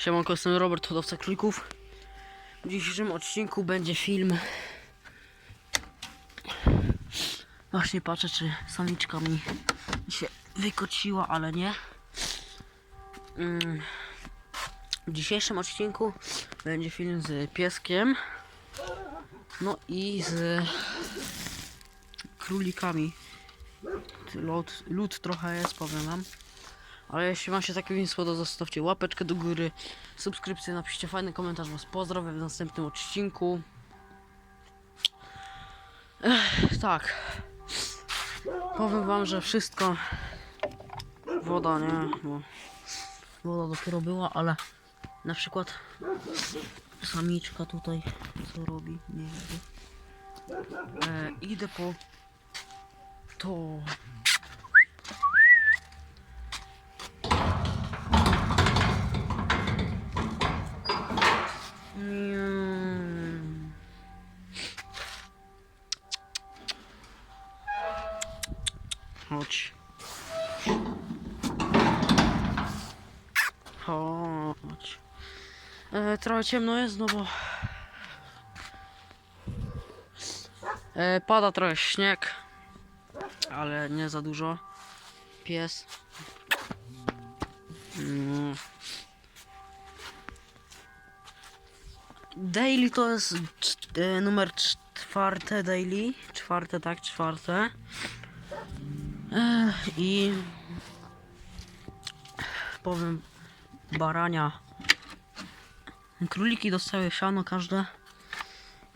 Siemanko, jestem Robert, hodowca królików. W dzisiejszym odcinku będzie film. Właśnie patrzę, czy samiczka mi się wykociła, ale nie. Mm. W dzisiejszym odcinku będzie film z pieskiem. No i z królikami. Lód, lód trochę jest, powiem wam. Ale jeśli wam się taki film spodobał, zostawcie łapeczkę do góry, subskrypcję, napiszcie fajny komentarz, was pozdrawiam w następnym odcinku. Ech, tak. Powiem wam, że wszystko woda, nie, bo woda dopiero była, ale na przykład samiczka tutaj co robi, nie wiem. E, idę po to Chodź. Chodź. E, trochę ciemno jest, no bo... E, pada trochę śnieg, ale nie za dużo. Pies. Mm. Daily to jest e, numer czwarte daily. Czwarte, tak, czwarte. I powiem barania. Króliki dostały siano każde.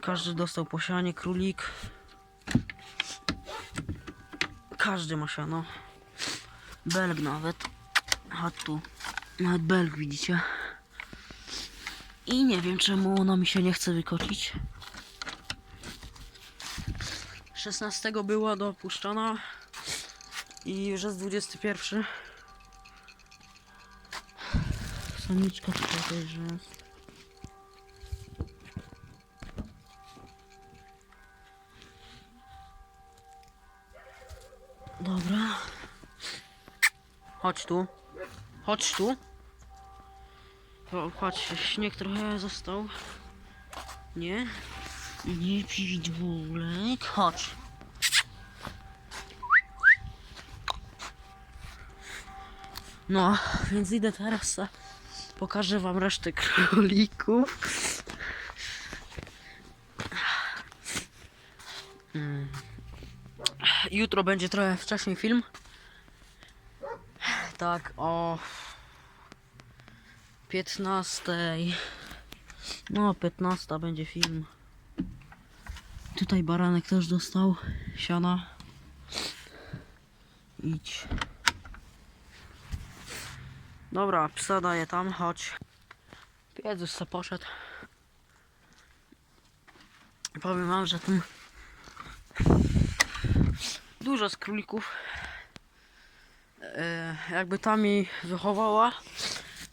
Każdy dostał po sianie królik. Każdy ma siano. Belg nawet. A tu. Nawet belg widzicie. I nie wiem czemu ona mi się nie chce wykocić. 16 była dopuszczona i już jest 21. Samiczka tutaj też jest. Dobra. Chodź tu. Chodź tu. O, patrz, śnieg trochę został. Nie? Nie pidwulek. Chodź. No, więc idę teraz. Pokażę wam resztę królików. Mm. Jutro będzie trochę wcześniej film. Tak, o 15. No, 15 będzie film. Tutaj baranek też dostał siana. Idź. Dobra, psa daję tam, chodź. Już se poszedł. Powiem wam, że tam dużo z królików. E, jakby tam mi wychowała,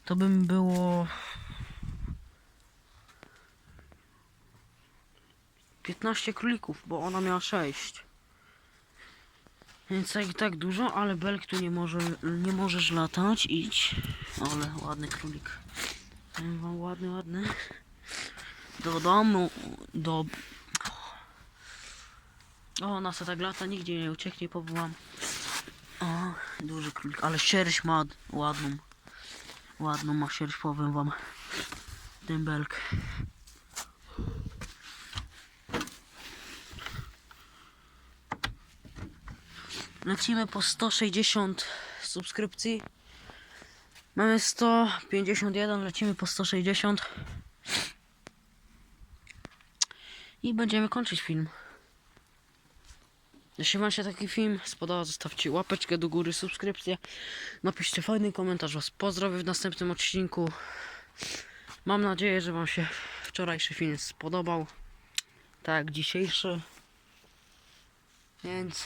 to bym było 15 królików, bo ona miała 6. Więc tak tak dużo, ale belk tu nie może nie możesz latać, idź. Ale ładny królik. Ładny, ładny. Do domu, do... O, ona se tak lata, nigdzie nie ucieknie, powiem wam. O, duży królik, ale sierść ma ładną. Ładną ma sierść, powiem wam. Ten belk. Lecimy po 160 subskrypcji. Mamy 151, lecimy po 160. I będziemy kończyć film. Jeśli wam się taki film spodobał, zostawcie łapeczkę do góry, subskrypcję. Napiszcie fajny komentarz. Was pozdrowię w następnym odcinku. Mam nadzieję, że wam się wczorajszy film spodobał. Tak dzisiejszy. Więc